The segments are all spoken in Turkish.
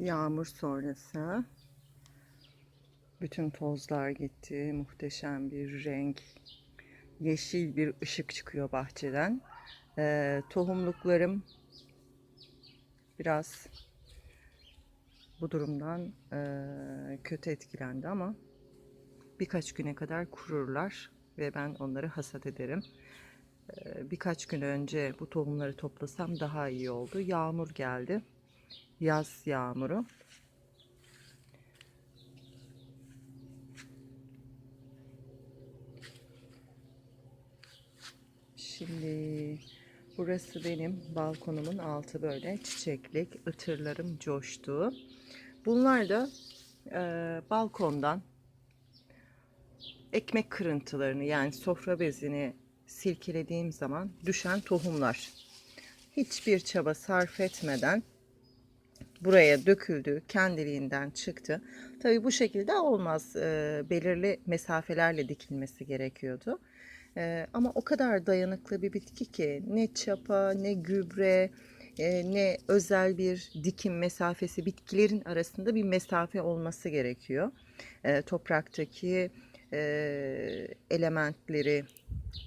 Yağmur sonrası bütün tozlar gitti. Muhteşem bir renk. Yeşil bir ışık çıkıyor bahçeden. Ee, tohumluklarım biraz bu durumdan eee, kötü etkilendi ama birkaç güne kadar kururlar ve ben onları hasat ederim. Eee, birkaç gün önce bu tohumları toplasam daha iyi oldu. Yağmur geldi. Yaz yağmuru. Şimdi burası benim balkonumun altı böyle çiçeklik, ıtırlarım coştu. Bunlar da e, balkondan ekmek kırıntılarını yani sofra bezini silkelediğim zaman düşen tohumlar. Hiçbir çaba sarf etmeden buraya döküldü, kendiliğinden çıktı. Tabii bu şekilde olmaz. E, belirli mesafelerle dikilmesi gerekiyordu. E, ama o kadar dayanıklı bir bitki ki ne çapa, ne gübre, e, ne özel bir dikim mesafesi bitkilerin arasında bir mesafe olması gerekiyor. E, topraktaki e, elementleri,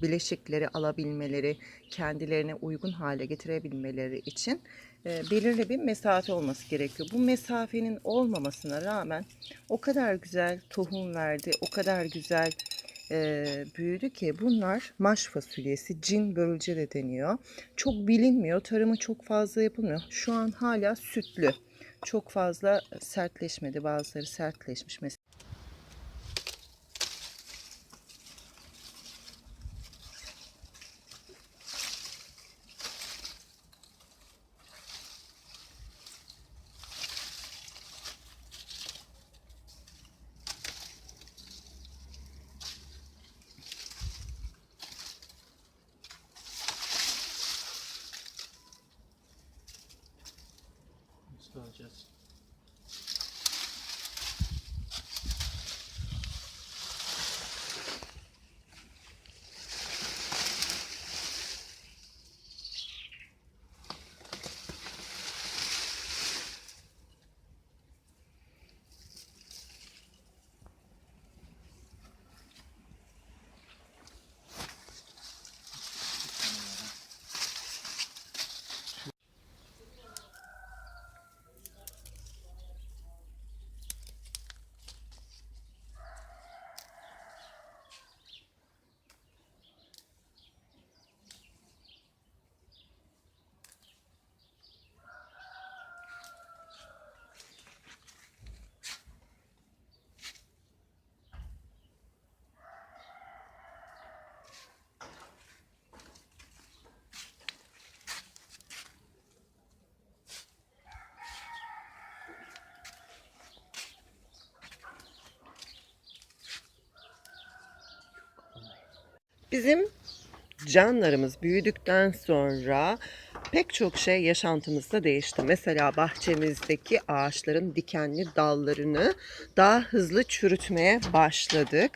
bileşikleri alabilmeleri, kendilerine uygun hale getirebilmeleri için belirli bir mesafe olması gerekiyor. Bu mesafenin olmamasına rağmen o kadar güzel tohum verdi, o kadar güzel e, büyüdü ki bunlar maş fasulyesi, cin börülce de deniyor. Çok bilinmiyor, tarımı çok fazla yapılmıyor. Şu an hala sütlü. Çok fazla sertleşmedi, bazıları sertleşmiş mesela. Just Bizim canlarımız büyüdükten sonra pek çok şey yaşantımızda değişti. Mesela bahçemizdeki ağaçların dikenli dallarını daha hızlı çürütmeye başladık.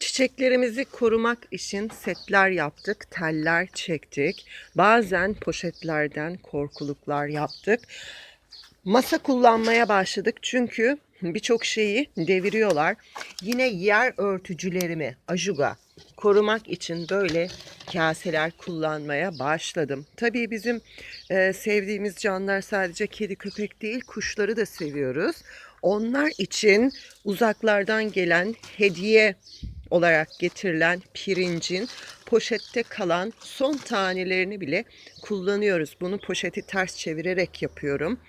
Çiçeklerimizi korumak için setler yaptık, teller çektik. Bazen poşetlerden korkuluklar yaptık. Masa kullanmaya başladık çünkü birçok şeyi deviriyorlar. Yine yer örtücülerimi, ajuga korumak için böyle kaseler kullanmaya başladım. Tabii bizim e, sevdiğimiz canlılar sadece kedi köpek değil, kuşları da seviyoruz. Onlar için uzaklardan gelen hediye olarak getirilen pirincin poşette kalan son tanelerini bile kullanıyoruz. Bunu poşeti ters çevirerek yapıyorum.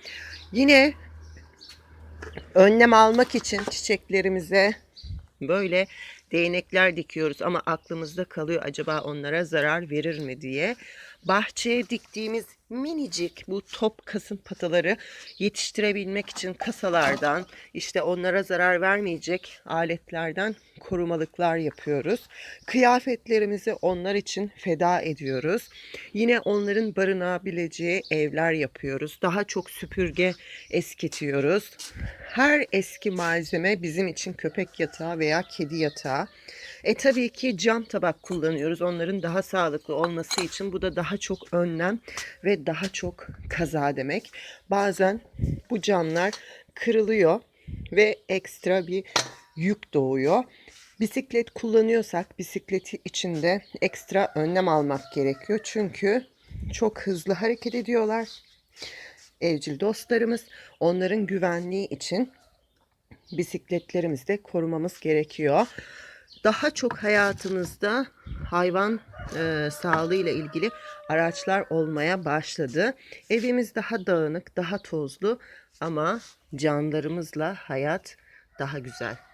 Yine önlem almak için çiçeklerimize böyle değnekler dikiyoruz ama aklımızda kalıyor acaba onlara zarar verir mi diye. Bahçeye diktiğimiz minicik bu top kasım pataları yetiştirebilmek için kasalardan işte onlara zarar vermeyecek aletlerden korumalıklar yapıyoruz. Kıyafetlerimizi onlar için feda ediyoruz. Yine onların barınabileceği evler yapıyoruz. Daha çok süpürge eskitiyoruz. Her eski malzeme bizim için köpek yatağı veya kedi yatağı. E tabii ki cam tabak kullanıyoruz. Onların daha sağlıklı olması için bu da daha çok önlem ve daha çok kaza demek. Bazen bu camlar kırılıyor ve ekstra bir yük doğuyor. Bisiklet kullanıyorsak bisikleti içinde ekstra önlem almak gerekiyor. Çünkü çok hızlı hareket ediyorlar. Evcil dostlarımız onların güvenliği için bisikletlerimizi de korumamız gerekiyor. Daha çok hayatımızda hayvan e, sağlığıyla ilgili araçlar olmaya başladı. Evimiz daha dağınık, daha tozlu ama canlarımızla hayat daha güzel.